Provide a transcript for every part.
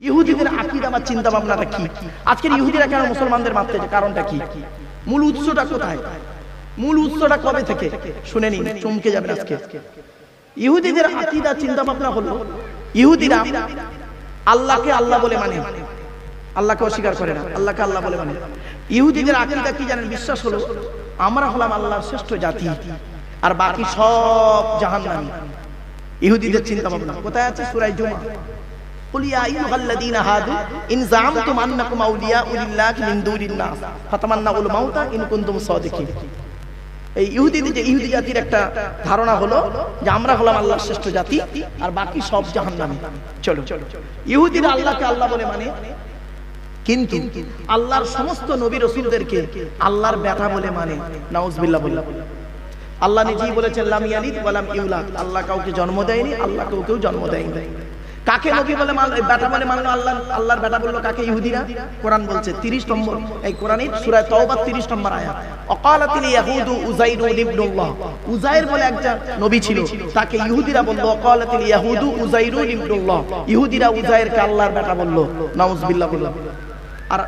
ইহুদিদের আকিদা বা চিন্তা ভাবনাটা কি? আজকের ইহুদিরা কেন মুসলমানদের মারতেছে কারণটা কি? মূল উৎসটা কোথায়? মূল উৎসটা কবে থেকে? শুনে নিন, চমকে যাবেন আজকে। ইহুদিদের আকিদা চিন্তা ভাবনা হলো, ইহুদিরা আল্লাহকে আল্লাহ বলে মানে। আল্লাহকে অস্বীকার করে না, আল্লাহকে আল্লাহ বলে মানে। ইহুদিদের আকিদা কি জানেন? বিশ্বাস হলো, আমরা হলাম আল্লাহর শ্রেষ্ঠ জাতি, আর বাকি সব জাহান্নামী। ইহুদিদের চিন্তা ভাবনা কোথায় আছে? সূরা জুমা। قل يا أيها الذين هادوا إن زعمتم أنكم أولياء لله من دون الناس فتمنوا الموت إن كنتم صادقين এই ইহুদিদের যে ইহুদি জাতির একটা ধারণা হলো যে আমরা হলাম আল্লাহর শ্রেষ্ঠ জাতি আর বাকি সব জাহান্নামী চলো ইহুদিরা আল্লাহকে আল্লাহ বলে মানে কিন্তু আল্লাহর সমস্ত নবী রসুলদেরকে আল্লাহর ব্যথা বলে মানে নাউজবিল্লাহ বলে আল্লাহ নিজেই বলেছেন লাম ইয়ালিদ ওয়ালাম ইউলাদ আল্লাহ কাউকে জন্ম দেয়নি আল্লাহ কাউকেও জন্ম দেয়নি কাকে নবী বলে বেটা বলে মানলো আল্লাহ। আল্লাহর বেটা বলল কাকে? ইহুদিরা। কোরআন বলছে 30 নম্বর। এই কোরআনের সূরা তওবা 30 নম্বর আয়াত। ইয়াহুদু ইবনুল্লাহ। উযাইর বলে নবী ছিল। তাকে ইহুদিরা বলল, অকালাতিল ইয়াহুদু ইবনুল্লাহ। ইহুদিরা উযাইরকে আল্লাহর বেটা বলল। নাউজুবিল্লাহ বলল। আর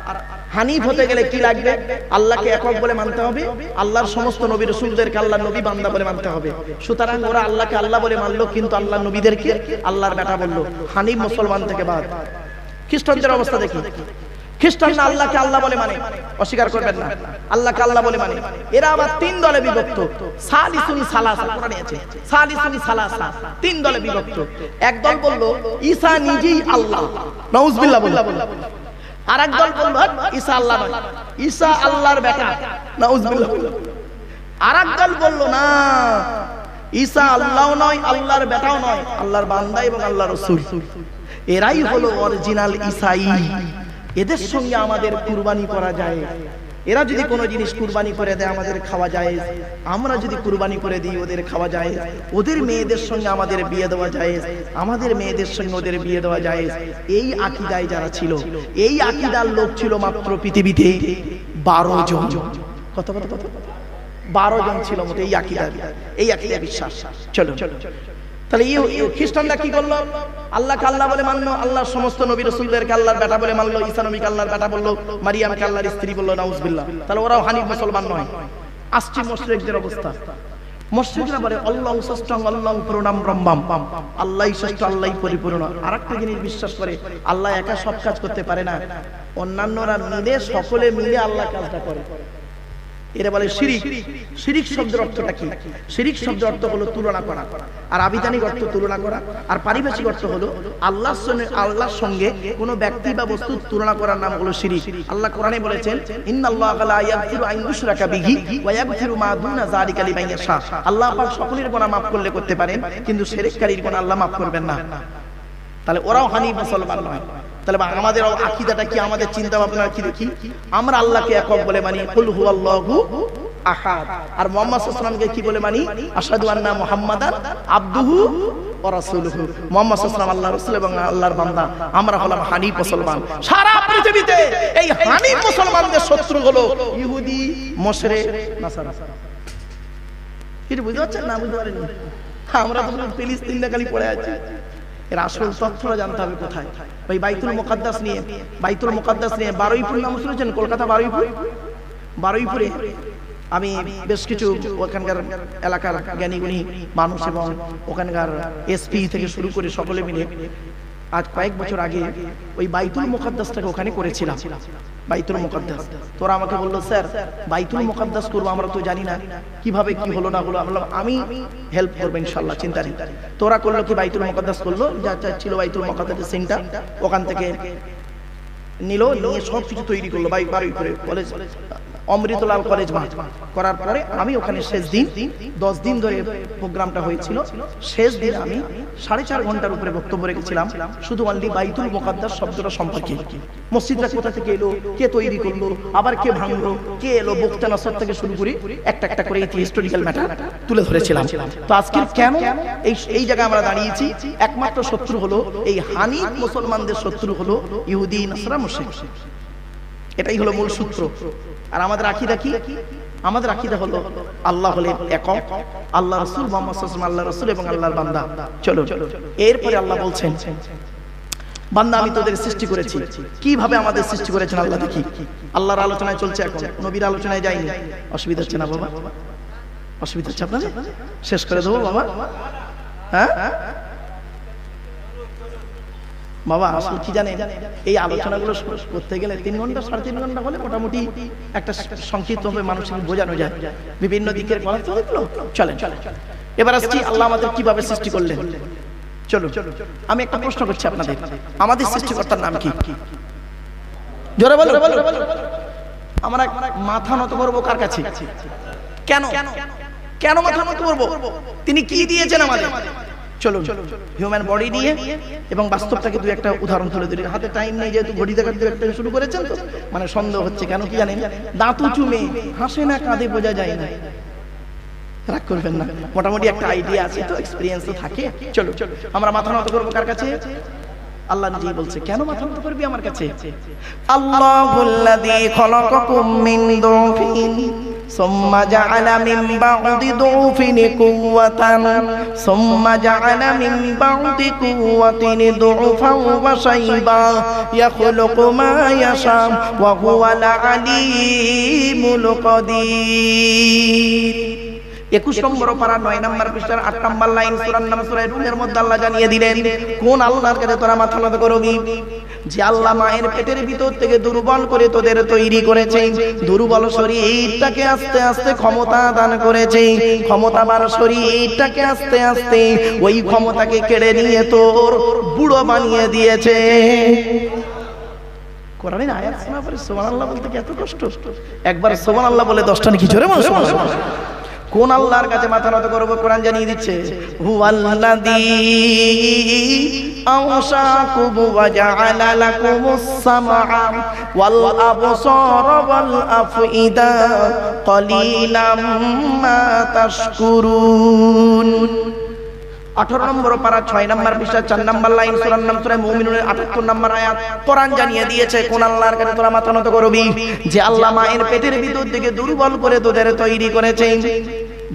হানিফ হতে গেলে কি লাগবে? আল্লাহকে একক বলে মানতে হবে। আল্লাহর সমস্ত নবী রসুলদেরকে আল্লাহ নবী বান্দা বলে মানতে হবে। সুতরাং ওরা আল্লাহকে আল্লাহ বলে মানলো, কিন্তু আল্লাহ নবীদেরকে আল্লাহর বেটা বলল। হানিফ মুসলমান থেকে বাদ। খ্রিস্টানদের অবস্থা দেখি। খ্রিস্টানরা আল্লাহকে আল্লাহ বলে মানে। অস্বীকার করবেন না। আল্লাহকে আল্লাহ বলে মানে। এরা আবার তিন দলে বিভক্ত। সালিসুনি সালাসা। কোরআনে আছে। সালিসুনি সালাসা। তিন দলে বিভক্ত। এক দল বলল, ঈসা নিজেই আল্লাহ। নাউজুবিল্লাহ বলল। আর একদল বলল, ঈসা আল্লাহ নয়। ঈসা আল্লাহর বেটা। নাউজুবিল্লাহ। একদল বলল, না, ঈসা আল্লাহও নয়, আল্লাহর বেটাও নয়, আল্লাহর বান্দা এবং আল্লাহর রাসূল। এরাই হলো অরিজিনাল ঈসাই। এদের সঙ্গে আমাদের কুরবানি করা যায়। এরা যদি কোনো জিনিস কুরবানি করে দেয়, আমাদের খাওয়া যায়। আমরা যদি কুরবানি করে দিই, ওদের খাওয়া যায়। ওদের মেয়েদের সঙ্গে আমাদের বিয়ে দেওয়া যায়। আমাদের মেয়েদের সঙ্গে ওদের বিয়ে দেওয়া যায়। এই আকিদায় যারা ছিল, এই আকিদার লোক ছিল মাত্র পৃথিবীতে বারো জন। কত কত কত? বারো জন ছিল মতো এই আকিদা এই আকিদা বিশ্বাস। চলো তাহলে খ্রিস্টানরা কি করল? আল্লাহকে আল্লাহ বলে মানলো, আল্লাহর সমস্ত নবী রসুলদেরকে আল্লাহর বেটা বলে মানলো, ঈসা নবীকে আল্লাহর বেটা বলল, মারিয়ামকে আল্লাহর স্ত্রী বলল, নাউজবিল্লাহ। তাহলে ওরাও হানিফ মুসলমান নয়। আসছে মুশরিকদের অবস্থা। মুশরিকরা বলে, আল্লাহ ষষ্ঠং আল্লাহ প্রণাম ব্রহ্মাম। আল্লাহ ষষ্ঠ আল্লাহ পরিপূর্ণ। আরেকটা জিনিস বিশ্বাস করে, আল্লাহ একা সব কাজ করতে পারে না। অন্যান্যরা মিলে, সকলে মিলে আল্লাহ কাজটা করে। এরা বলে শিরিক। শিরিক। শব্দের অর্থটা কি? শিরিক শব্দের অর্থ হলো তুলনা করা। আর আবিধানিক অর্থ তুলনা করা। আর পারিভাষিক অর্থ হলো আল্লাহর সঙ্গে আল্লাহর সঙ্গে কোনো ব্যক্তি বা বস্তু তুলনা করার নাম হলো শিরিক। আল্লাহ কোরআনে বলেছেন ইন্নাল্লাহ লা ইয়াগফিরু আন ইউশরাকা বিহি ওয়া ইয়াগফিরু মা দুনা যালিকা লিমান ইয়াশা। আল্লাহ পাক সকলের গুনাহ maaf করলে করতে পারেন কিন্তু শিরককারীর গুনাহ আল্লাহ maaf করবেন না। তাহলে ওরাও হানি মুসলমান নয়। তাহলে আমাদের আকিদাটা কি? আমাদের চিন্তা ভাবনা কি দেখি? আমরা আল্লাহকে একক বলে মানি, কুল হুয়াল্লাহু আহাদ। আর মুহাম্মদ সাল্লাল্লাহু কি বলে মানি? আশহাদু আন্না মুহাম্মাদান আবদুহু ওয়া রাসূলুহু। মুহাম্মদ সাল্লাল্লাহু আল্লাহর রাসূল এবং আল্লাহর বান্দা। আমরা হলাম হানিফ মুসলমান। সারা পৃথিবীতে এই হানিফ মুসলমানদের শত্রু হলো ইহুদি মুশরিক নাসারা। এটা বুঝতে পারছেন? না, বুঝতে পারেন। আমরা তো ফিলিস্তিন খালি পড়ে আছি। এর আসল তথ্যটা জানতে হবে কোথায়? ওই বাইতুল মোকাদ্দাস নিয়ে, বাইতুল মোকাদ্দাস নিয়ে বারুইপুর নাম শুনেছেন? কলকাতা বারুইপুর? বারুইপুরে আমি বেশ কিছু ওখানকার এলাকার জ্ঞানীগুণী মানুষ এবং ওখানকার এসপি থেকে শুরু করে সকলে মিলে আজ কয়েক বছর আগে ওই বাইতুল মোকাদ্দাসটাকে ওখানে করেছিলাম। বাইতুল মুকদ্দাস। তোরা আমাকে বলল, স্যার, বাইতুল মুকদ্দাস করব, আমরা তো জানি না। কীভাবে কি হলো, না হলো? আমরা আমি হেল্প করব ইনশাল্লাহ চিন্তা নেই। তোরা করল কি, বাইতুল মুকদ্দাস করল, যা যা ছিল বাইতুল মুকদ্দাসের সেন্টার ওখান থেকে নিল, নিয়ে সব কিছু তৈরি করল বাই বাড়ি করে কলেজ অমৃতলাল কলেজ মাঠ। করার পরে আমি ওখানে শেষ দিন দশ দিন ধরে প্রোগ্রামটা হয়েছিল। শেষ দিন আমি সাড়ে চার ঘণ্টার উপরে বক্তব্য রেখেছিলাম শুধু অনলি বাইতুল মোকাদ্দাস শব্দটা সম্পর্কে। মসজিদটা কোথা থেকে এলো কে তৈরি করল আবার কে ভাঙলো কে এলো বক্তা নসর থেকে শুরু করে একটা একটা করে হিস্টোরিক্যাল ম্যাটার তুলে ধরেছিলাম। তো আজকের কেন এই এই জায়গায় আমরা দাঁড়িয়েছি? একমাত্র শত্রু হলো এই হানি মুসলমানদের শত্রু হলো ইহুদি নাসরা মুশরিক। এটাই হলো মূল সূত্র। আর আমাদের আকিদা কি? আমাদের আকিদা হলো আল্লাহ হলেন একক। আল্লাহ রসুল মোহাম্মদ আল্লাহ রসুল এবং আল্লাহর বান্দা। চলো এরপরে আল্লাহ বলছেন বান্দা আমি তোদের সৃষ্টি করেছি। কীভাবে আমাদের সৃষ্টি করেছেন আল্লাহ দেখি। আল্লাহর আলোচনায় চলছে এখন। নবীর আলোচনায় যায়নি। অসুবিধা হচ্ছে না বাবা? অসুবিধা হচ্ছে আপনাদের? শেষ করে দেবো বাবা? হ্যাঁ? বাবা আসলে কি জানেন এই আলোচনাগুলো করতে গেলে তিন ঘণ্টা সাড়ে তিন ঘণ্টা হলে মোটামুটি একটা সংক্ষিপ্ত ভাবে মানুষকে বোঝানো যায়। বিভিন্ন দিকের কথা তো দেখল চলেন চলেন। এবার আসছি আল্লাহ আমাদের কীভাবে সৃষ্টি করলেন। চলো আমি একটা প্রশ্ন করছি আপনাদের। আমাদের সৃষ্টিকর্তার নাম কি? জোরে বলো আমরা মাথা নত করব কার কাছে? কেন? কেন মাথা নত করব? তিনি কি দিয়েছেন আমাদের? চলুন হিউম্যান বডি নিয়ে এবং বাস্তবটাকে দু একটা উদাহরণ তুলে দিলে হাতে টাইম নেই যেহেতু ঘড়ি দেখার দু একটা শুরু করেছেন তো? মানে সন্দেহ হচ্ছে কেন কি জানেন? দাঁতু চুমে হাসে না কাঁদে বোঝা যায় না। রাগ করবেন না। মোটামুটি একটা আইডিয়া আছে তো এক্সপিরিয়েন্স তো থাকে। চলো চলো আমরা মাথা নত করব কার কাছে? আল্লাহ নিজেই বলছে কেন মাথা নত করবি আমার কাছে? আল্লাহুল্লাযী খলাকাকুম মিন দুফিন। ثم جعل من بعد ضعف قوة ثم جعل من بعد قوة ضعفا وشيبا يخلق ما يشاء وهو العليم القدير একুশ নম্বর পারা নয় নম্বর পৃষ্ঠার আট নম্বর লাইন সুরান নাম সুরাই রুমের মধ্যে আল্লাহ জানিয়ে দিলেন, কোন আল্লাহর কাছে তোরা মাথা নত করবি? যে আল্লাহ মায়ের পেটের ভিতর থেকে দুর্বল করে তোদের তৈরি করেছে, দুর্বল শরীরটাকে আস্তে আস্তে ক্ষমতা দান করেছে, ক্ষমতাবান শরীরটাকে আস্তে আস্তে ওই ক্ষমতাকে কেড়ে নিয়ে তোর বুড়ো বানিয়ে দিয়েছে। পরে সুবহানাল্লাহ বলতে এত কষ্ট? একবার সুবহানাল্লাহ বলে দশটা নাকি জোরে সুবহানাল্লাহ। কোন আল্লাহর কাছে মাথা নত করব? কোরআন জানিয়ে দিচ্ছে হু আওশাকুম ওয়া জাআলা লাকুমুস সামআ ওয়াল আবসারা ওয়াল আফইদা কলিলাম মা তাশকুরুন। আঠারো নম্বর পারা, ছয় নম্বর পৃষ্ঠা, চার নম্বর লাইন, সুরান নাম, সুরায় মুমিনুনের আটাত্তর নম্বর আয়াত। কোরআন জানিয়ে দিয়েছে, কোন আল্লাহর কাছে তোরা মাথা নত করবি? যে আল্লাহ মায়ের পেটের ভিতর থেকে দুর্বল করে তোদের তৈরি করেছে।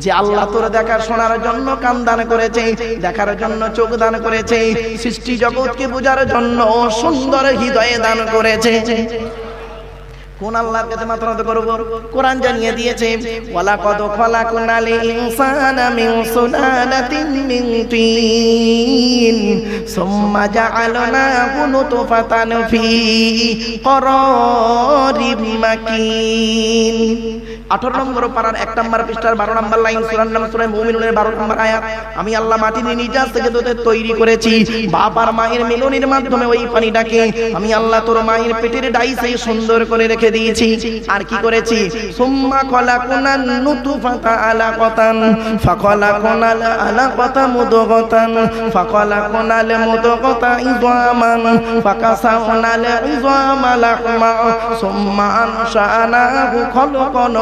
যে আল্লাহ তোর দেখার শোনার জন্য কান দান করেছে, দেখার জন্য চোখ দান করেছে, সৃষ্টি জগৎকে বোঝার জন্য সুন্দর হৃদয়ে দান করেছে। কোন আল্লাহর কাছে মাথা করব? কোরআন জানিয়ে দিয়েছে ওয়ালা কদ খলাকুনাল ইনসানা মিন সুলালাতিন মিন তিন, সুম্মা জাআলনাহু নুতফাতান ফি করারিম মাকিন। 18 নম্বর পারার 1 নম্বর পৃষ্ঠার 12 নম্বর লাইন সূরার নাম সূরা মুমিনুনের 12 নম্বর আয়াত। আমি আল্লাহ মাটি দিয়ে নিজাস থেকে তোদের তৈরি করেছি। বাপ আর মায়ের মিলনের মাধ্যমে ওই পানিটাকে আমি আল্লাহ তোর মায়ের পেটের ডাইসে সুন্দর করে রেখে দিয়েছি। আর কি করেছি? সুম্মা কলা খলাকুনান নুতুফাতা আলাকাতান, ফাখলাকুনাল আলাকাতা মুদগাতান, ফাখলাকুনাল মুদগাতা ইযামান ফাকাসাউনাল ইযামা লাহমা সুম্মা আনশানাহু খলকান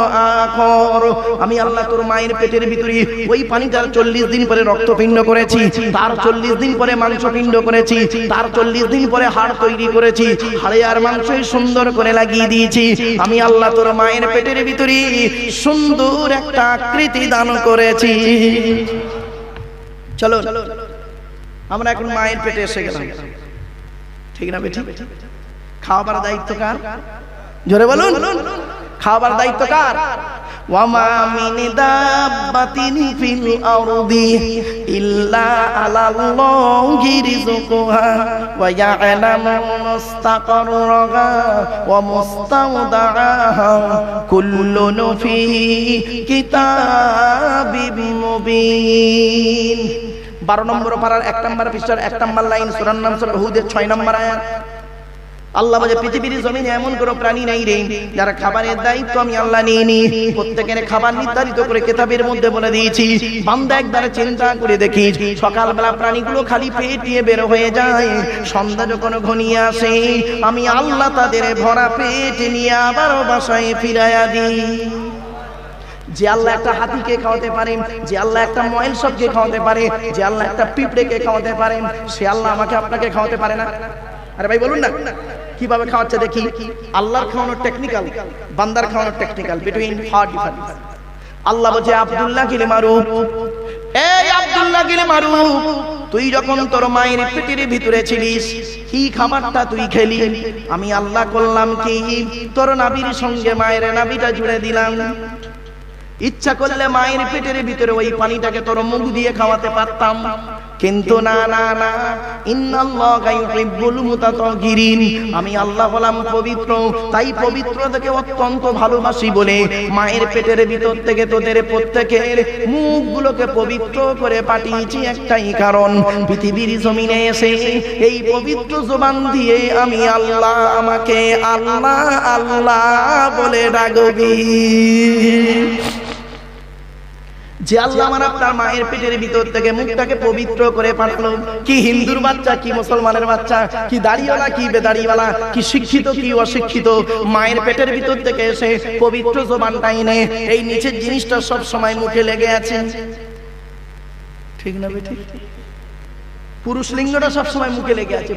আখর আমি আল্লাহ তোর মায়ের পেটের ভিতরে ওই পানিটার চল্লিশ দিন পরে রক্তপিণ্ড করেছি, তার চল্লিশ দিন পরে মাংসপিণ্ড করেছি, তার চল্লিশ দিন পরে হাড় তৈরি করেছি, হাড়ে আর মাংসই সুন্দর করে লাগিয়ে দিয়েছি। আমি আল্লাহ তোর মায়ের পেটের ভিতরে সুন্দর একটা আকৃতি দান করেছি। চলো, আমরা এখন মায়ের পেটে এসে গেলাম। ঠিক না বেঠি খাওয়াবার দায়িত্ব কার? জোরে বলুন। খাবার দায়িত্ব কার? ওয়ামা মিন দাব্বাতিন ফিল আরদি ইল্লা আলাল্লাহি রিজকুহা ওয়া ইয়ালামু মুস্তাকাররাহা ওয়া মুস্তাওদাআহা কুল্লুন ফি কিতাবিম মুবিন 12 নম্বর পারার 1 নম্বর পৃষ্ঠার 1 নম্বর লাইন সূরার নাম সূরা হুদের 6 নম্বর আয়াত। আল্লাহ বলে পৃথিবীর জমিনে এমন কোনো প্রাণী নাই রে যারা খাবারের দায়িত্ব আমি আল্লাহ নিয়ে নি প্রত্যেকের খাবার নির্ধারিত করে কেতাবের মধ্যে বলে দিয়েছি বান্দা একবারে চিন্তা করে দেখি সকালবেলা প্রাণীগুলো খালি পেট নিয়ে বের হয়ে যায় সন্ধ্যা যখন ঘনিয়ে আসে আমি আল্লাহ তাদের ভরা পেট নিয়ে আবার বাসায় ফিরাইয়া দিই। যে আল্লাহ একটা হাতিকে খাওয়াতে পারেন যে আল্লাহ একটা ময়েল সবকে খাওয়াতে পারে যে আল্লাহ একটা পিঁপড়েকে খাওয়াতে পারেন সে আল্লাহ আমাকে আপনাকে খাওয়াতে পারে না আরে ভাই বলুন না কীভাবে খাওয়াচ্ছে দেখি? আল্লাহর খাওয়ানোর টেকনিক্যাল বান্দার খাওয়ানোর technical between far difference Allah বলছে, আব্দুল্লাহ গিলে মারুফ। এই আব্দুল্লাহ গিলে মারুফ, তুই যখন তোর মায়ের পেটের ভিতরে ছিলিস, কি খাবারটা তুই খেলি? আমি আল্লাহ করলাম কি? তোর নাবির সঙ্গে মায়ের নাবিটা জুড়ে দিলাম। ইচ্ছা করলে মায়ের পেটের ভিতরে ওই পানিটাকে তোর মুখ দিয়ে খাওয়াতে পারতাম। কিন্তু না না না। আমি আল্লাহ হলাম পবিত্র, তাই পবিত্রতাকে অত্যন্ত ভালোবাসি বলে মায়ের পেটের ভিতর থেকে তোদের প্রত্যেকের মুখগুলোকে পবিত্র করে পাঠিয়েছি একটাই কারণ, পৃথিবীর জমিনে এসে এই পবিত্র জবান দিয়ে আমি আল্লাহ আমাকে আল্লাহ আল্লাহ বলে ডাকবি। যে আল্লাহ আমার আপনার মায়ের পেটের ভিতর থেকে মুখটাকে পবিত্র করে পাঠালো। কি হিন্দুর বাচ্চা, কি মুসলমানের বাচ্চা, কি দাড়িওয়ালা, কি বেদাড়িওয়ালা, কি শিক্ষিত, কি অশিক্ষিত। মায়ের পেটের ভিতর থেকে এসে পবিত্র জবানটা এনে এই নিচের জিনিসটা সব সময় মুখে লেগে আছে। ঠিক না ঠিক পুরুষ লিঙ্গটা সব সময় মুখে লেগে আছে।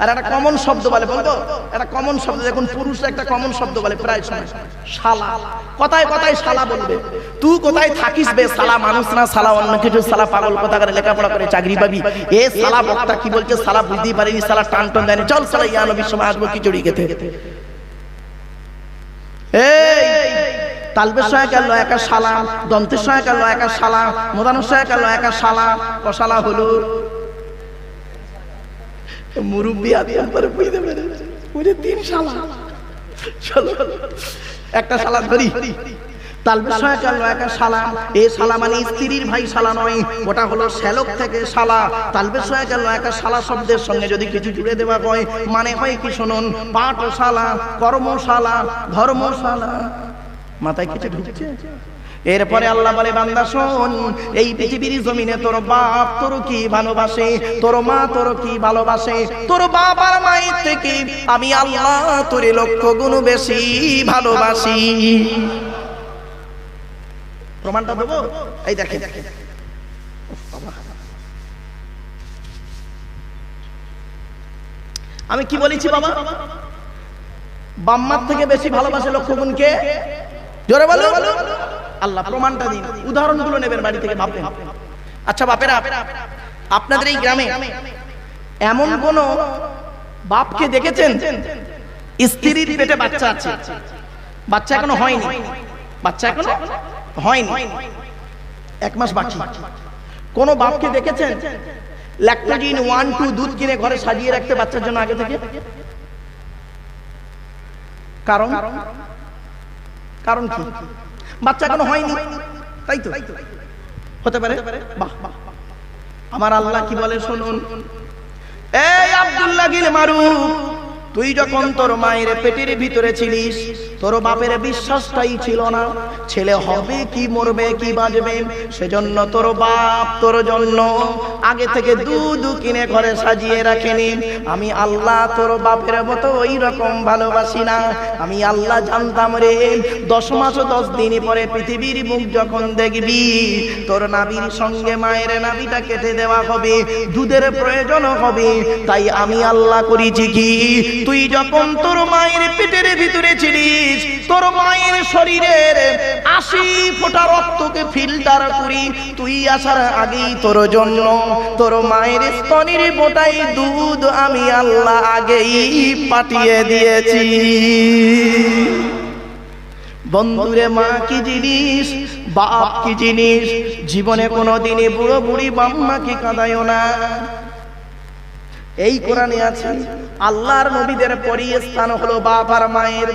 আর একটা কমন শব্দ বলে, বলতো? একটা কমন শব্দ, দেখুন পুরুষ একটা কমন শব্দ বলে প্রায় সময়। শালা। কথায় কথায় শালা বলবে। তুই কোথায় থাকিস বে শালা মানুষ না শালা অন্য কিছু শালা পাগল কথা করে লেখাপড়া করে চাকরি পাবি? এ শালা বক্তা কি বলছে? শালা বুঝতেই পারিনি, শালা টান টান দেয়নি। চল শালা ইয়া নবীর সময় আসব, খিচুড়ি খেতে। এই, তালবের সহায় গেল একা শালা, দন্তের সহায় গেল একা শালা, মোদানোর সহায় গেল একা শালা, কশালা হলো মুরব্বী আদিয়ান পরে বুঝতে পেরেছে বুঝে তিন শালা। চলো একটা মানে স্ত্রীর ভাই শালা নয়, ওটা হলো শ্যালক থেকে শালা শব্দের সঙ্গে যদি কিছু জুড়ে দেওয়া হয় মানে হয় কি শুনুন? পাঠশালা, কর্মশালা, ধর্মশালা। মাথায় কিছু ঢুকছে? এরপরে আল্লাহ বলে, বান্দা, শোন, এই পৃথিবীর জমিনে তোর বাপ তোর কি ভালোবাসে? তোর মা তোর কি ভালোবাসে? তোর বাপ আর মায়ের থেকে আমি আল্লাহ তোর লক্ষ গুণ বেশি ভালোবাসি। প্রমাণটা দেবো? এই দেখে আমি কি বলেছি বাবা? বাম্মার থেকে বেশি ভালোবাসে লক্ষ্য গুণকে? জোরে বলো আল্লাহ প্রমাণটা দিন। উদাহরণগুলো নেবেন বাড়ি থেকে ভাববেন। আচ্ছা বাপেরা আপনাদের এই গ্রামে এমন কোন বাপকে দেখেছেন? স্ত্রীর পেটে বাচ্চা আছে। বাচ্চা এখনও হয়নি। বাচ্চা এখনও হয়নি। এক মাস বাকি। কোন বাপকে দেখেছেন? ল্যাকটোজিন ওয়ান টু দুধ কিনে ঘরে সাজিয়ে রাখতে বাচ্চার জন্য আগে থেকে? কারণ? কারণ? কি? বাচ্চা এখনও হয়নি। তাই তো? হতে পারে? বাহ আমার আল্লাহ কি বলে, শুনুন। এই আব্দুল্লাহ গিল মারু তুই যখন তোর মায়ের পেটের ভিতরে ছিলিস, তোর বাপের বিশ্বাসটাই ছিল না। ছেলে হবে কি মরবে কি বাজবে সেজন্য তোর বাপ তোর জন্য আগে থেকে দুধ কিনে ঘরে সাজিয়ে রাখেনি। আমি আল্লাহ তোর বাপের মতো ওই রকম ভালোবাসি না। আমি আল্লাহ জানতাম রে, দশ মাস দশ দিন পরে পৃথিবীর মুখ যখন দেখবি, তোর নাবির সঙ্গে মায়ের নাবিটা কেটে দেওয়া হবে, দুধের প্রয়োজন হবে। তাই আমি আল্লাহ করেছি কি? তুই যখন তোর মায়ের পেটের ভিতরে ছিলিস, তোর মায়ের শরীরের আশি ফোঁটা রক্তকে ফিল্টার করি, তুই আসার আগেই তোর জন্য তোর মায়ের স্তনের বোটাই দুধ আমি আল্লাহ আগেই পাঠিয়ে দিয়েছি। বন্ধুরে, মা কি জিনিস, বাপ কি জিনিস, জীবনে কোনো দিনে বুড়ো বুড়ি বাম্মাকে কাঁদায়ও না। এই কোরআনে আছে, আল্লাহর নবীদের পরিয়ে স্থান হলো বাবার মায়ের।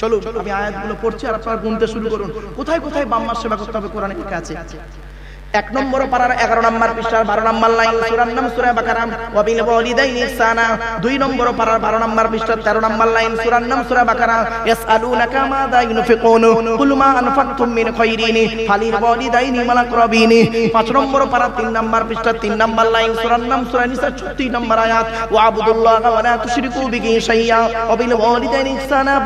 চলো আমি আয়াতগুলো পড়ছি আর আপনারা গুনতে শুরু করুন। কোথায় কোথায় বাম্মার সেবা করতে হবে কোরআনে কি আছে? এক নম্বর পারার এগারো নম্বর পৃষ্ঠার বারো নম্বর লাইন, সুরার নাম সুরা বাকারাম। ওয়াবিল দুই নম্বর পারার বারো নম্বর পৃষ্ঠার তেরো নম্বর লাইন, সুরার নাম সুরা বাকারা। পাঁচ নম্বর পারার তিন নম্বর পৃষ্ঠার তিন নম্বর লাইন, সুরার নাম নিসা 36 নম্বর আয়াত। ওয়া আবুদুল্লাহ ওয়া লা তুশরিকু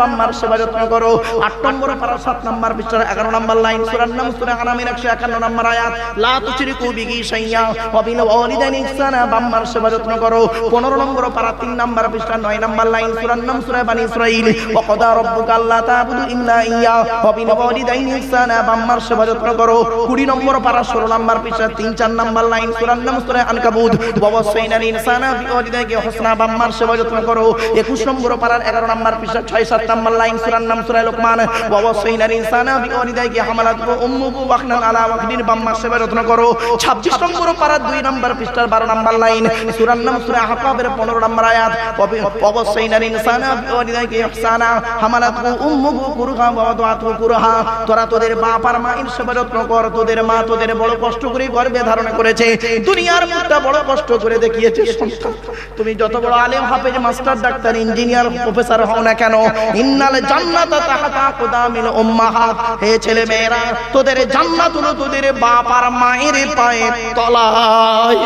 বাম্মার সেবা যত্ন করো। আট নম্বর পারার সাত নম্বর পৃষ্ঠার এগারো নম্বর লাইন, সুরার নাম একশো একান্ন নম্বর আয়াত। লা তুশরিকু বিহি শাইয়া ওয়া বিল ওয়ালিদাইনি ইহসানা বাম্মার সেবা যত্ন করো। 15 নম্বর পারা 3 নাম্বার পৃষ্ঠা 9 নাম্বার লাইন সূরার নাম সূরা বানি ইসরাঈল। ওয়া কদা রাব্বুকা আল্লা তা'বুদু ইল্লা ইয়্যা ওয়া বিল ওয়ালিদাইনি ইহসানা বাম্মার সেবা যত্ন করো। 20 নম্বর পারা 16 নাম্বার পৃষ্ঠা 3 4 নাম্বার লাইন সূরার নাম সূরা আনকাবুত ওয়া ওয়াসাইনাল ইনসানা বিওয়ালিদাইহি হুসনা, বাম্মার সেবা যত্ন করো। 21 নম্বর পারার 11 নাম্বার পৃষ্ঠা 6 7 নাম্বার লাইন সূরার নাম সূরা লোকমান। ওয়া ওয়াসাইনাল ইনসানা বিওয়ালিদাইহি হামালাতহু উম্মুহু ওয়াহনান আলা ওয়াহনিন বাম্মার সেবা করো। 26 নম্বর 2 নাম্বার পৃষ্ঠার 12 নাম্বার লাইন। নাম 15 নাম্বার আয়াত। ওয়াসাইনাল ইনসানা ইহসানা। কুরহা ওয়া ওয়াদাতুহু কুরহা। তোরা তোদের বাপ আর যত্ন কর। তোদের মা তোদের বড় কষ্ট করে করেছে। দুনিয়ার মুখটা বড় কষ্ট করে দেখিয়েছে তুমি যত বড় আলেম, হাফেজ, মাস্টার, ডাক্তার, ইঞ্জিনিয়ার, প্রফেসর হও না কেন? ইন্নাল জান্নাত তাহাতা কুদামিল উম্মাহাত। হে ছেলে মেয়েরা তোদের জান্নাত হলো তোদের বাপ আর মায়ের পায়ের তলায়।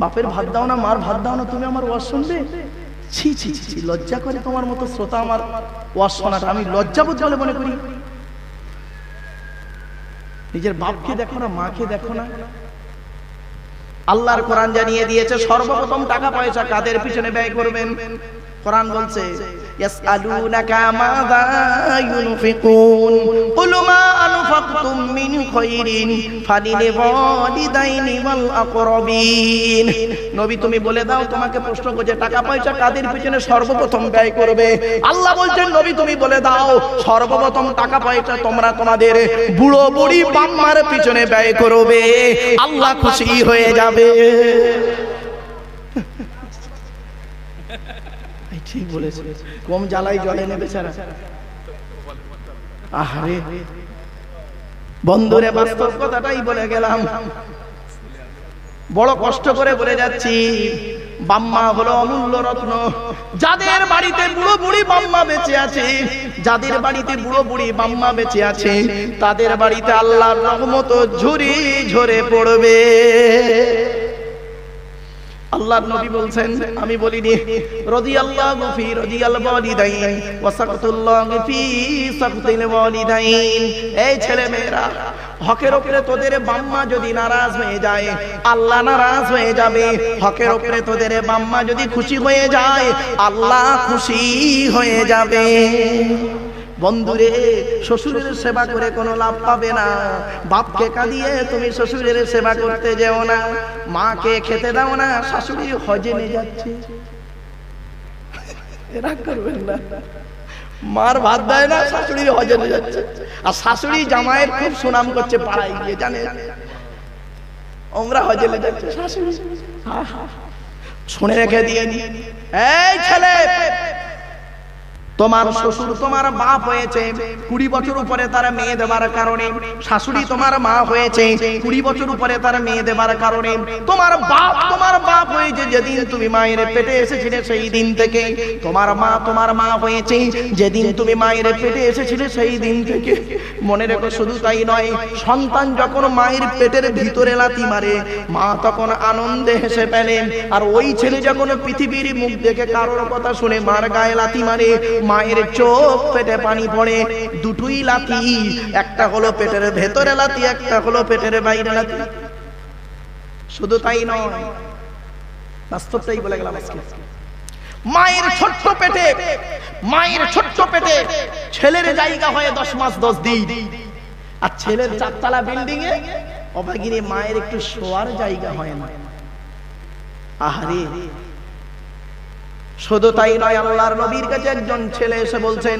বাপের ভাত দাও না, মার ভাত দাও না, তুমি আমার ওয়াজ শুনবে? ছি ছি ছি ছি, লজ্জা করে তোমার মতো শ্রোতা আমার ওয়াজ শোনাটা আমি লজ্জাবোধ বলে মনে করি। নিজের বাপকে দেখো না, মাকে দেখো না। আল্লাহর কোরআন জানিয়ে দিয়েছে, সর্বপ্রথম টাকা পয়সা কাদের পিছনে ব্যয় করবেন? কোরআন বলছে ইয়াসআলুনাকা মাযা ইউনফিকুন কুল মা আনফাকতুম মিন খায়রিন ফালিল ওয়ালিদাইনি নবী তুমি বলে দাও, তোমাকে প্রশ্ন করছে, টাকা পয়সা কাদের পিছনে সর্বপ্রথম ব্যয় করবে? আল্লাহ বলছেন, নবী তুমি বলে দাও, সর্বপ্রথম টাকা পয়সা তোমরা তোমাদের বুড়ো বুড়ি বাম্মার পিছনে ব্যয় করবে। আল্লাহ খুশি হয়ে যাবে। ঠিক বলেছে। কম জ্বালাই জলে নেবে আহারে। বন্ধুরে বাস্তব কথাটাই বলে গেলাম। বড় কষ্ট করে বলে যাচ্ছি, বাম্মা হলো অমূল্য রত্ন। যাদের বাড়িতে বুড়ো বুড়ি বাম্মা বেঁচে আছে, যাদের বাড়িতে বুড়ো বুড়ি বাম্মা বেঁচে আছে, তাদের বাড়িতে আল্লাহর রহমত ঝুরি ঝরে পড়বে। আল্লাহর নবী বলছেন, আমি বলিনি, রাদিয়াল্লাহু ফি রাদিয়াল ওয়ালিদাইন, ওয়া সাকতুল্লাহি ফি সাকতিল ওয়ালিদাইন। এই ছেলে মেয়েরা, হকের উপরে তোদের বাম্মা যদি নারাজ হয়ে যায়, আল্লাহ নারাজ হয়ে যাবে। হকের উপরে তোদের বাম্মা যদি খুশি হয়ে যায়, আল্লাহ খুশি হয়ে যাবে। বন্ধুরে শ্বশুরের সেবা করে কোনো লাভ পাবে না। বাপকে কাঁদিয়ে তুমি শ্বশুরের সেবা করতে যেও না। মাকে খেতে দাও না শাশুড়ি হজে নিয়ে যাচ্ছে এরা করবেন না। মার ভাত দেয় না শাশুড়ি হজে নিয়ে যাচ্ছে। আর শাশুড়ি জামাইয়ের খুব সুনাম করছে পাড়ায় গিয়ে জানে। ওমরা হজে নিয়ে যাচ্ছে। শাশুড়ি। শুনে রেখে দিয়ে। এই ছেলে তোমার শ্বশুর তোমার বাপ হয়েছে, কুড়ি বছর উপরে তার মেয়ে দেবার কারণে, শাশুড়ি তোমার মা হয়েছে, কুড়ি বছর উপরে তার মেয়ে দেবার কারণে, তোমার বাপ তোমার বাপ হয়েছে, যেদিন তুমি মায়ের পেটে এসেছিলে সেই দিন থেকে। তোমার মা তোমার মা হয়েছে, যেদিন তুমি মায়ের পেটে এসেছিলে সেই দিন থেকে। মনে রেখো শুধু তাই নয়, সন্তান যখন মায়ের পেটের ভিতরে লাতি মারে, মা তখন আনন্দে হেসে ফেলে, আর ওই ছেলে যখন পৃথিবীর মুখ দেখে কারোর কথা শুনে মার গায়ে লাতি মারে মায়ের চোখ পেটে পানি পড়ে, দুটোই লাথি, একটা হলো পেটের ভেতরে লাথি, একটা হলো পেটের বাইরে লাথি। শুধু তাই নয়, বাস্তবটাই বলে গেলাম আজকে। মায়ের ছোট্ট পেটে, মায়ের ছোট্ট পেটে ছেলের জায়গা হয় দশ মাস দশ দিন। আর ছেলের চারতলা বিল্ডিং এ অভাগিনী মায়ের একটু শোয়ার জায়গা হয় না। আহারে শুধু তাই নয় আল্লাহর নবীর কাছে একজন ছেলে এসে বলছেন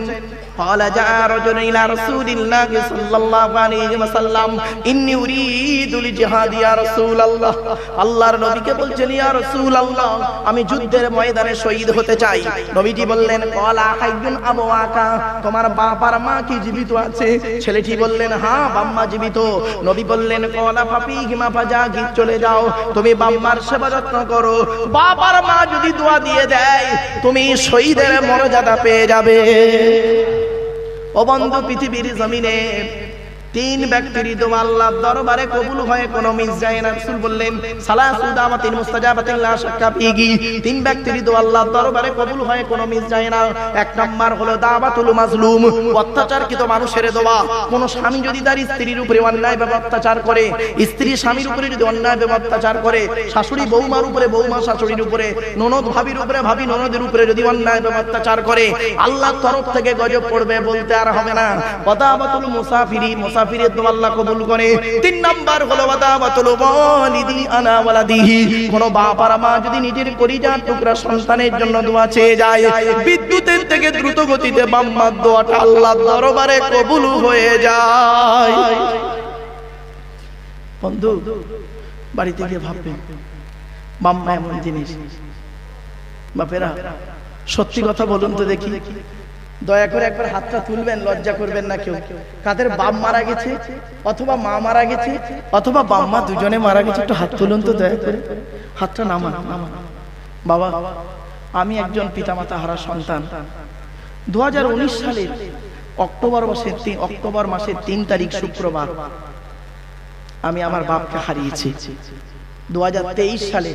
قال جاء رجل إلى رسول الله صلى الله عليه وسلم إني أريد الجهاد يا رسول الله আল্লাহর নবীকে বলছেন ইয়া রাসূলুল্লাহ আমি যুদ্ধের ময়দানে শহীদ হতে চাই নবীজি বললেন কলা হাইয়ুন আবওয়াকা তোমার বাপ আর মা কি জীবিত আছে ছেলেটি বললেন হ্যাঁ বাম্মা জীবিত নবী বললেন কলা পাপি হিমা ফাজা গিয়ে চলে যাও তুমি বাম্মার সেবা যত্ন করো বাপ আর মা যদি দোয়া দিয়ে দেয় তুমি শহীদের মর্যাদা পেয়ে যাবে ও বন্ধু পৃথিবীর জমিনে তিন ব্যক্তির দোয়া আল্লাহ দরবারে কবুল হয় কোনো মিস যায় না। রাসূল বললেন সালাসু দাওয়াতিন মুস্তাজাবাতিন লা শাক্কা ফিহি। তিন ব্যক্তির দোয়া আল্লাহ দরবারে কবুল হয় কোনো মিস যায় না। এক নাম্বার হলো দাওয়াতুল মাজলুম, অত্যাচারকৃত মানুষের দোয়া। কোন স্বামী যদি তার স্ত্রীর উপরে অন্যায় ভাবে অত্যাচার করে, স্ত্রী স্বামীর উপরে যদি অন্যায় ভাবে অত্যাচার করে, শাশুড়ি বৌমার উপরে, বৌমা শাশুড়ির উপরে, ননদ ভাবির উপরে, ভাবি ননদের উপরে যদি অন্যায় ভাবে অত্যাচার করে, আল্লাহর তরফ থেকে গজব পড়বে বলতে আর হবে না। ওয়াদাবাতুল মুসাফিরি দোয়া আল্লাহ কবুল করে। তিন নাম্বার হলো, ওয়াদাবাতুল ওয়ালিদি আনা ওয়ালাদিহি। কোন বাপ আর মা যদি নিজের টুকরা সন্তানের জন্য দোয়া চেয়ে যায়, বিদ্যুতের থেকে দ্রুত গতিতে বাম্মার দোয়াটা আল্লাহর দরবারে কবুল হয়ে যায়। বন্ধু, বাড়িতে গিয়ে ভাববেন বাম্মা এমন জিনিস। বাপেরা, সত্যি কথা বলুন তো দেখি। দয়া করে একবার হাতটা তুলবেন, লজ্জা করবেন না কেউ। কাদের বাপ মারা গেছে, অথবা মা মারা গেছে, অথবা বাম্মা দুজনে মারা গেছে, একটু হাত তুলুন তো দয়া করে। হাতটা নামান নামান। বাবা, আমি একজন পিতামাতা, হারা সন্তান। দু সালের অক্টোবর মাসের তিন, অক্টোবর মাসের তিন তারিখ শুক্রবার আমি আমার বাপকে হারিয়েছি। দু হাজার তেইশ সালে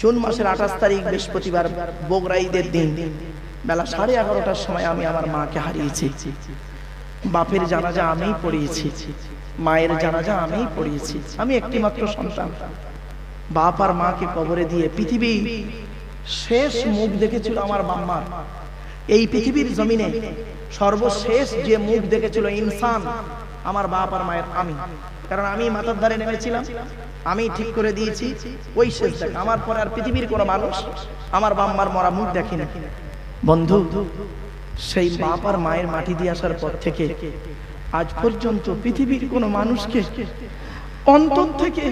জুন মাসের আঠাশ তারিখ বৃহস্পতিবার বগরা ঈদের দিন। বেলা সাড়ে এগারোটার সময় আমি আমার মাকে হারিয়েছি। বাপের জানাজা আমিই পড়িয়েছি। মায়ের জানাজা আমিই পড়িয়েছি। আমি একটি মাত্র সন্তান। বাপ আর মাকে কবরে দিয়ে পৃথিবী শেষ মুখ দেখেছিল আমার বাম্মার। এই পৃথিবীর জমিনে সর্বশেষ যে মুখ দেখেছিল ইনসান আমার বাপ আর মায়ের আমি। কারণ আমি মাথার ধারে নেমেছিলাম। আমি ঠিক করে দিয়েছি, ওই শেষ দেখ। আমার পরে আর পৃথিবীর কোনো মানুষ আমার বাম্মার মরা মুখ দেখেনি। বন্ধু, সেই বাপ আর মায়ের মাটি দিয়ে আসার পর থেকে আজ পর্যন্ত পৃথিবীর কোনো মানুষকে অন্তর থেকে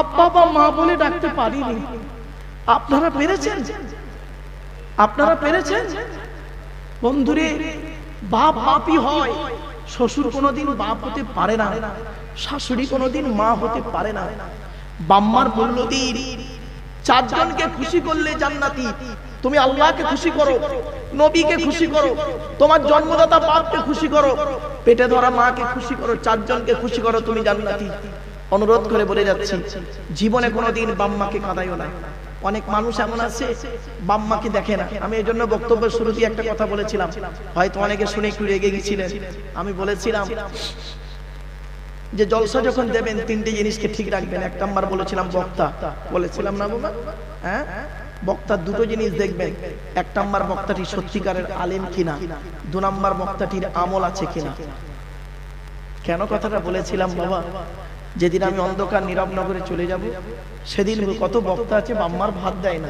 আব্বা বা মা বলে ডাকতে পারিনি। আপনারা পেরেছেন? আপনারা পেরেছেন? বন্ধুরে, বাপ বাপই হয়, শ্বশুর কোনোদিন বাপ হতে পারে না, শাশুড়ি কোনোদিন মা হতে পারে না। বাম্মার মূল্য দিন চারজনকে খুশি করলে জান্নাতি তুমি আল্লাহকে খুশি করো, নবীকে খুশি করো, তোমার জন্মদাতা বাপকে খুশি করো, পেটে ধরা মাকে খুশি করো, চারজনকে খুশি করো, তুমি জান্নাতি। অনুরোধ করে বলে যাচ্ছি, জীবনে কোনোদিন বাম্মাকে কাঁদাইও না। অনেক মানুষ এমন আছে বাম্মাকে দেখে না। আমি এই জন্য বক্তব্যের শুরুতেই একটা কথা বলেছিলাম। হয়তো অনেকে শুনে একটু রেগে গেছিলেন। আমি বলেছিলাম যে জলসা যখন দেবেন, তিনটে জিনিসকে ঠিক রাখবেন। এক নাম্বার বলেছিলাম বক্তা। বলেছিলাম না, বাবা? হ্যাঁ? বক্তার দুটো জিনিস দেখবেন। এক নাম্বার বক্তাটি সত্যিকারের আলেম কিনা, দু নাম্বার বক্তাটির আমল আছে কিনা। কেন কথাটা বলেছিলাম বাবা? যেদিন আমি অন্ধকার নীরব নগরে চলে যাব, সেদিন কত বক্তা আছে বাম্মার ভাত দেয় না।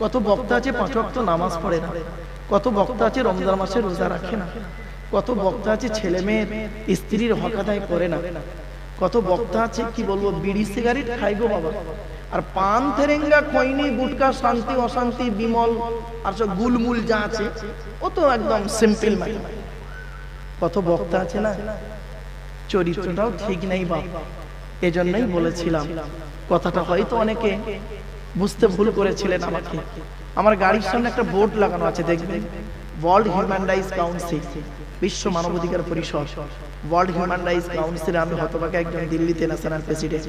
কত বক্তা আছে পাঁচ ওয়াক্ত নামাজ পড়ে না। কত বক্তা আছে রমজান মাসে রোজা রাখে না। কত বক্তা আছে ছেলে মেয়ের স্ত্রীর হক আদায় করে না। কত বক্তা আছে, কি বলব, বিড়ি সিগারেট খাই গো বাবা। আর পান থেরেঙ্গা খৈনি, গুটকা, শান্তি, অশান্তি, বিমল, আর সব গুলমুল যা আছে, ও তো একদম সিম্পল মানে কত বক্তা আছে না? চরিত্রটাও ঠিক নেই বাপ। এজন্যই বলেছিলাম, কথাটা হয়তো অনেকে বুঝতে ভুল করেছিলেন আমাকে। আমার গাড়ির সামনে একটা বোর্ড লাগানো আছে, দেখবেন? ওয়ার্ল্ড হিউম্যান রাইটস কাউন্সিল, বিশ্ব মানবাধিকার পরিষদ। ওয়ার্ল্ড হিউম্যান রাইটস কাউন্সিলে আমি হতবাকে একজন দিল্লিতে ন্যাশনাল প্রেসিডেন্ট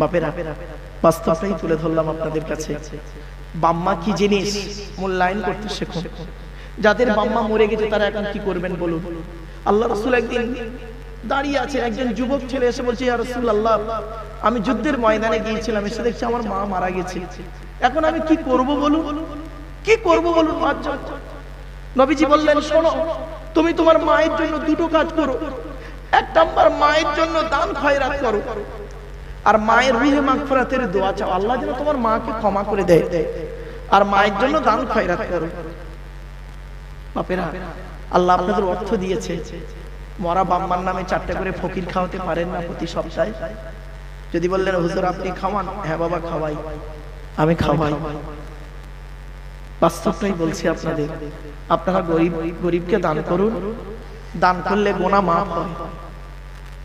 বাপেরা, বাস্তবটাই তুলে ধরলাম আপনাদের কাছে। বাম্মা কি জিনিস? মূল্যায়ন করতে শেখুন যাদের বাম্মা মরে গেছে, তারা এখন কি করবেন বলুন? আল্লাহ রসুল একদিন দাঁড়িয়ে আছে, একজন যুবক ছেলে এসে বলছে, ইয়া রাসূলুল্লাহ, আমি যুদ্ধের ময়দানে গিয়েছিলাম, এসে দেখছি আমার মা মারা গেছে। এখন আমি কি করব বলুন? কি করব বলুন নবীজি বললেন, শোনো তুমি তোমার মায়ের জন্য দুটো কাজ করো। এক নাম্বার, মায়ের জন্য দান খয়রাত করো। আর মায়ের রুহে মাগফিরাতের দোয়া চাও। আল্লাহ যেন তোমার মাকে ক্ষমা করে দেয়। আর মায়ের জন্য দান খয়রাত করো। বাপেরা, আল্লাহ আপনাদের অর্থ দিয়েছে। মরা বাম্মার নামে চারটে করে ফকির খাওয়াতে পারেন না প্রতি সপ্তাহে। যদি বললেন, হুজুর, আপনি খাওয়ান? হ্যাঁ বাবা, খাওয়াই। আমি খাওয়াই। বাস্তবটাই বলছি আপনাদের। আপনারা গরিব গরিবকে দান করুন। দান করলে গোনা মাফ হয়।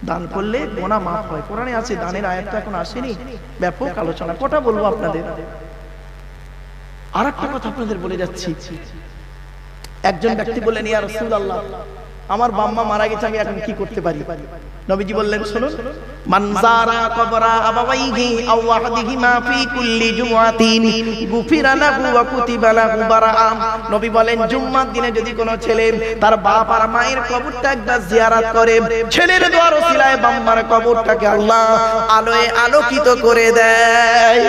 দান করলে গোনা মাফ হয়। কোরআনে আছে, দানের আয়াত এখন আসেনি। ব্যাপক আলোচনা। কটা বলব আপনাদের? আর একটা কথা আপনাদের বলে যাচ্ছি। একজন ব্যক্তি বললেন, ইয়া রাসূলুল্লাহ। আমার বাম্মা মারা গেছে আমি এখন কি করতে পারি? নবীজি বললেন শুনুন মানজারা কবরা আবাওয়াইহি আও ওয়াহদিহিমা ফি কুল্লি জুমআতিন গুফিরা লাহু ওয়া কুতিবা লাহু বারাআম নবী বলেন জুম্মার দিনে যদি কোনো ছেলে তার বাপ আর মায়ের কবরটা একবার জিয়ারত করে ছেলের দোয়ার ওসিলায় বাম্মার কবরটাকে আল্লাহ আলোয় আলোকিত করে দেয়।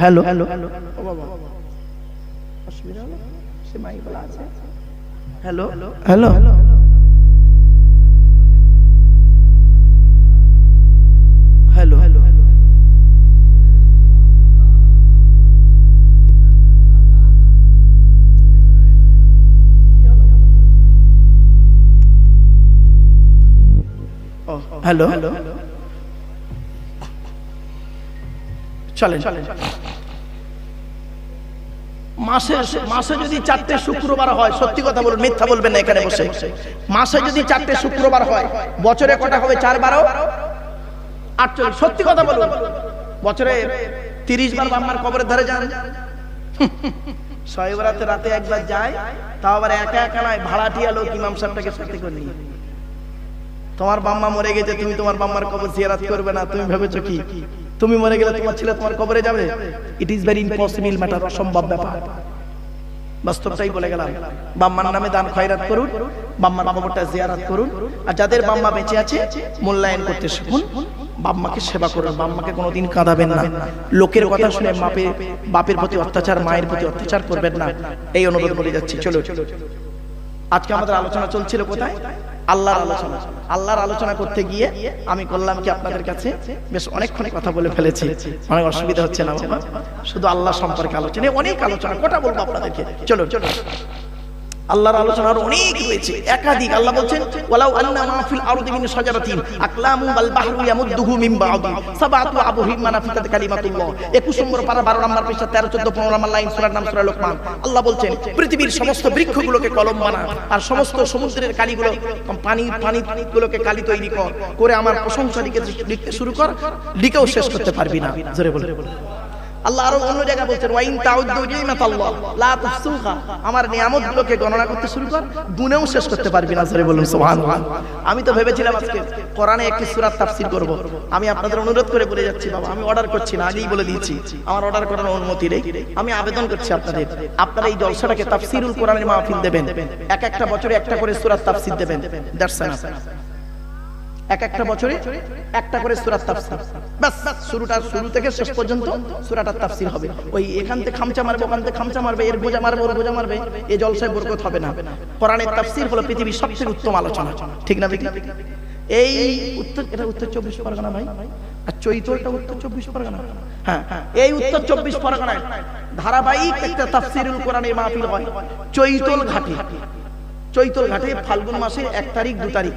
Hello hello hello. ও বাবা। অসুবিধা হলো সে মাইক বলা আছে। Hello? Hello? Hello? Hello? Hello? Hello? Hello? চলেন চলেন। মাসে মাসে যদি চারটে শুক্রবার হয়, সত্যি কথা বলুন, মিথ্যা বলবেন না এখানে বসে। মাসে যদি চারটে শুক্রবার হয়, বছরে কটা হবে? চার বারো? আটচল্লিশ। সত্যি কথা বলুন। বছরে তিরিশ বার বাম্মার কবরের ধারে যান। শনিবারাতে রাতে একবার যায়, তাও আবার একা একা নয়, ভাড়াটিয়া লোক ইমাম সাহেবটাকে সাথে করে নিয়ে। তোমার বাম্মা মরে গেছে, তুমি তোমার বাম্মার কবর জিয়ারাত করবে না, তুমি ভেবেছো কি? তুমি মরে গেলে তোমার ছেলে তোমার কবরে যাবে। It is very impossible matter অসম্ভব ব্যাপার। বাস্তবটাই বলে গেলাম। বাম্মার নামে দান, খয়রাত করুন। বাম্মার কবরটা জিয়ারাত করুন। আর যাদের বাম্মা বেঁচে আছে, মূল্যায়ন করতে শিখুন। বাম্মাকে সেবা করুন। বাম্মাকে কোনোদিন কাঁদাবেন না। লোকের কথা শুনে মাপে, বাপের প্রতি অত্যাচার, মায়ের প্রতি অত্যাচার করবেন না। এই অনুরোধ বলে যাচ্ছি। চলো আজকে আমাদের আলোচনা চলছিল কোথায়? আল্লাহর আলোচনা। আল্লাহর আলোচনা করতে গিয়ে আমি করলাম কি আপনাদের কাছে বেশ অনেকক্ষণ কথা বলে ফেলেছি। অনেক অসুবিধা হচ্ছে না শুধু আল্লাহ সম্পর্কে আলোচনা। অনেক আলোচনা, কটা বলব আপনাদেরকে? চলো চলো আল্লাহর আলোচনা আরও অনেক রয়েছে। একাধিক। আল্লাহ বলছেন, ওয়ালাউ আন্না মা ফিল আরদি মিন শাজারাতিন আকলামু বাহরু মিন বাদি সাবাতু কালিমাতুল্লাহ। 21 নম্বর পারা 12 নম্বর পৃষ্ঠা 13 14 15 নম্বর লাইন, সূরার নাম সূরা লোকমান। আল্লাহ বলছেন, পৃথিবীর সমস্ত বৃক্ষগুলোকে কলম বানা আর সমস্ত সমুদ্রের কালিগুলো পানি পানি গুলোকে কালি তৈরি কর। করে আমার প্রশংসা লিখে লিখতে শুরু কর। লিখেও শেষ করতে পারবি না। জোরে বলে আল্লাহ আরও অন্য জায়গায় বলছেন, ওয়াইন তাউদ্দু নিমাতাল্লাহ লা তুহসুহা আমার নিয়ামতগুলোকে গণনা করতে শুরু কর গুনেও শেষ করতে পারবি না, জোরে বলুন, সুবহানাল্লাহ। আমি তো ভেবেছিলাম আজকে কোরআনে একটি সূরা তাফসীর করব। আমি আপনাদের অনুরোধ করে বলে যাচ্ছি, বাবা, আমি অর্ডার করছি না, আগেই বলে দিয়েছি, আমার অর্ডার করার অনুমতি নেই। আমি আবেদন করছি আপনাদের, আপনারা এই জলসাটাকে তাফসীরুল কোরআনের মাহফিল দেবেন, এক একটা বছরে একটা করে সূরা তাফসীর দেবেন, দ্যাটস এক একটা বছরে একটা করে সূরার তাফসীর। বাস শুরুটা, শুরু থেকে শেষ পর্যন্ত সূরাটার তাফসীর হবে। ওই এখান থেকে খামচা মারবে, ওখান থেকে খামচা মারবে, এর বোঝা মারবে, ওর বোঝা মারবে এই জলসায় বরকত হবে না। কোরআনের তাফসীর হলো পৃথিবীর সবচেয়ে উত্তম আলোচনা। ঠিক না এই উত্তর, এটা উত্তর চব্বিশ পরগনা ভাই। আর চৈতলটা উত্তর চব্বিশ পরগনা। হ্যাঁ এই উত্তর চব্বিশ পরগনায় ধারাবাহিক একটা তাফসীরুল কোরআনের মাহফিল হয়। চৈতল ঘাটে। চৈতল ঘাটে ফাল্গুন মাসে এক তারিখ, দু তারিখ।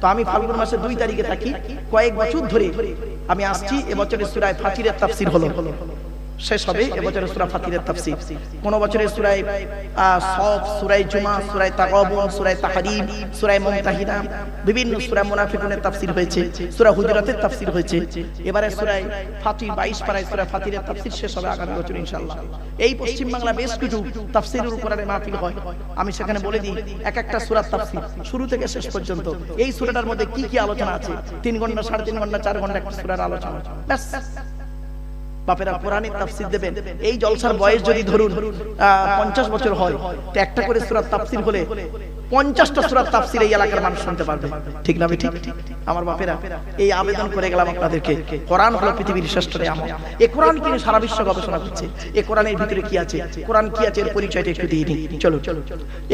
তো আমি ফাল্গুন মাসে দুই তারিখে থাকি। কয়েক বছর ধরে আমি আসছি এবছরের সুরায় ফাঁচিরের তাফসির হলো। শেষ হবে এবছরের সুরা ফাতিরের তাফসির। কোন বছরের সুরায় সব সুরাই জুমা, সুরায় তাকাবুন, সুরায় তাহারিম, সুরায় মুমতাহিনা বিভিন্ন সুরা মুনাফিকুনের তাফসির হয়েছে, সুরা হুজরাতের তাফসির হয়েছে। এবারে সুরায় ফাতির 22 পারায় সুরা ফাতিরের তাফসির শেষ হবে আগামী বছর ইনশাআল্লাহ। এই পশ্চিম বাংলা বেশ কিছু তাফসিরুল কোরআনের মাহফিল হয়। আমি সেখানে বলে দিই, এক একটা সূরার তাফসির শুরু থেকে শেষ পর্যন্ত এই সূরাটার মধ্যে কি কি আলোচনা আছে? তিন ঘণ্টা, সাড়ে তিন ঘণ্টা, চার ঘণ্টা একটা সূরার আলোচনা। ব্যাস। বাপেরা কোরআনে তাফসির দেবেন। এই জলসার বয়স যদি ধরুন পঞ্চাশ বছর হয় একটা করে সুরাত তাফসির হলে পঞ্চাশটা সুরাত তাফসির এই এলাকার মানুষ শুনতে পারবে। ঠিক না ঠিক? আমার বাপেরা এই আবেদন করে গেলাম আপনাদেরকে। কোরআন হলো পৃথিবীর শ্রেষ্ঠ আমল এই কোরআন কিনে সারা বিশ্ব গবেষণা করছে। এই কোরআনের ভিতরে কি আছে? কোরআন কি আছে এর পরিচয়টা একটু দিয়ে দিই। চলো চলো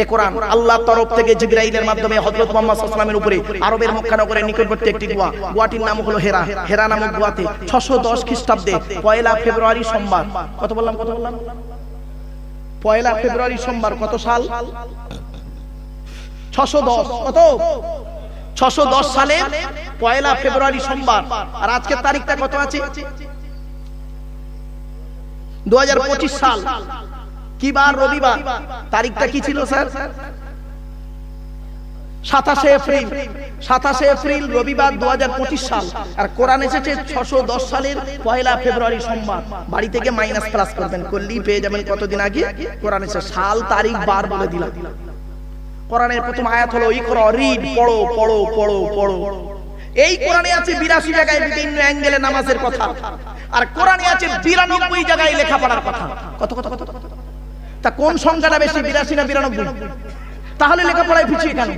এ কোরআন আল্লাহ তরফ থেকে জিবরাইলের মাধ্যমে হযরত মুহাম্মদ সাল্লাল্লাহু আলাইহি উপরে আরবের মক্কা নগরের নিকটবর্তী একটি গোয়া গোয়াটির নাম হলো হেরা। হেরা। নামক গোয়াতে 610 খ্রিস্টাব্দে পয়লা ফেব্রুয়ারি সোমবার। কত বললাম কত বললাম? পয়লা ফেব্রুয়ারি সোমবার কত সাল? সালে কি বার? রবিবার। তারিখটা কি ছিল, স্যার? সাতাশে সাতাশে এপ্রিল, রবিবার সাল। আর কোরআন এসেছে ছশো সালের পয়লা ফেব্রুয়ারি সোমবার। বাড়ি থেকে মাইনাস প্লাস করবেন। করলেই পেয়ে যাবেন কতদিন আগে? কোরআন সাল, তারিখ, বার বলে দিলাম। কোরআনের প্রথম আয়াত হলো, ইকরা, রিড, পড়ো পড়ো পড়ো পড়ো। এই কোরআনে আছে বিরাশি জায়গায় বিভিন্ন অ্যাঙ্গেলে নামাজের কথা। আর কোরআনে আছে বিরানব্বই জায়গায় লেখাপড়ার কথা। কত কত কত? তা কোন সংখ্যাটা বেশি, বিরাশি না বিরানব্বই? তাহলে লেখাপড়ায় পিছিয়ে কেন?